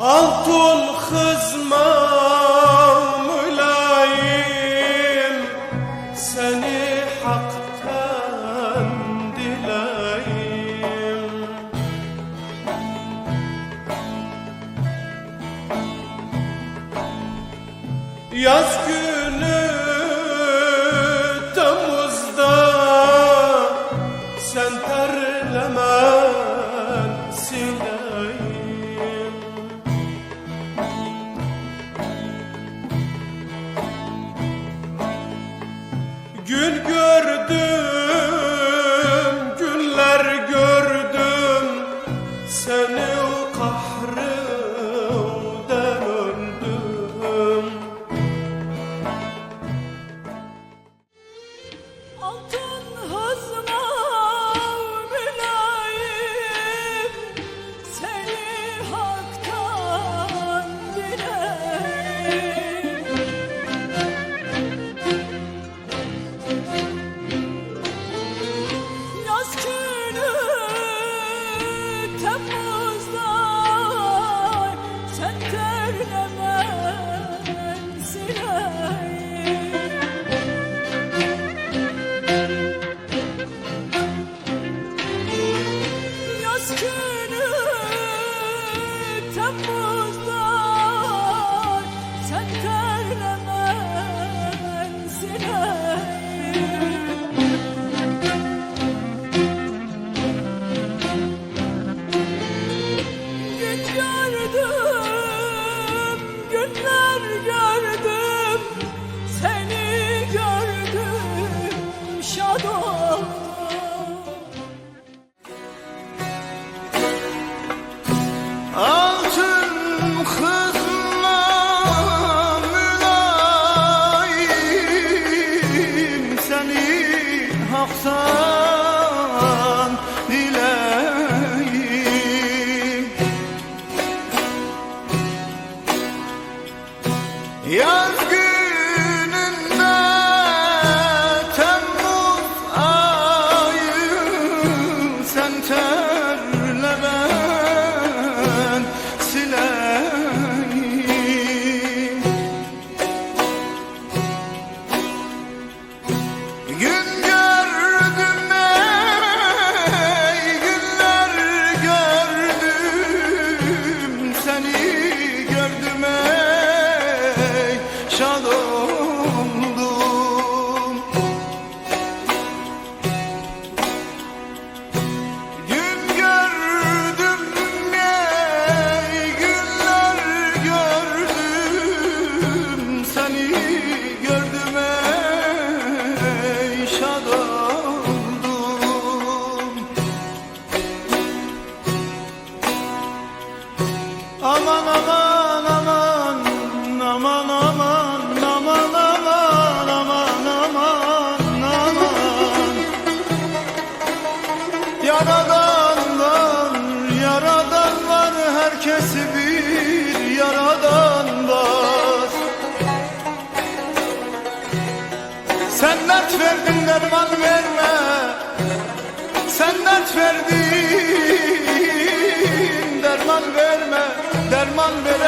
Altın hızma mülayim Seni haktan dileyim Yaz gün Seni kahrımdan öldüm. Altın hazma haksan dileyim. Yaz gün home. dert verdin derman verme. Sen dert verdin derman verme Derman verme.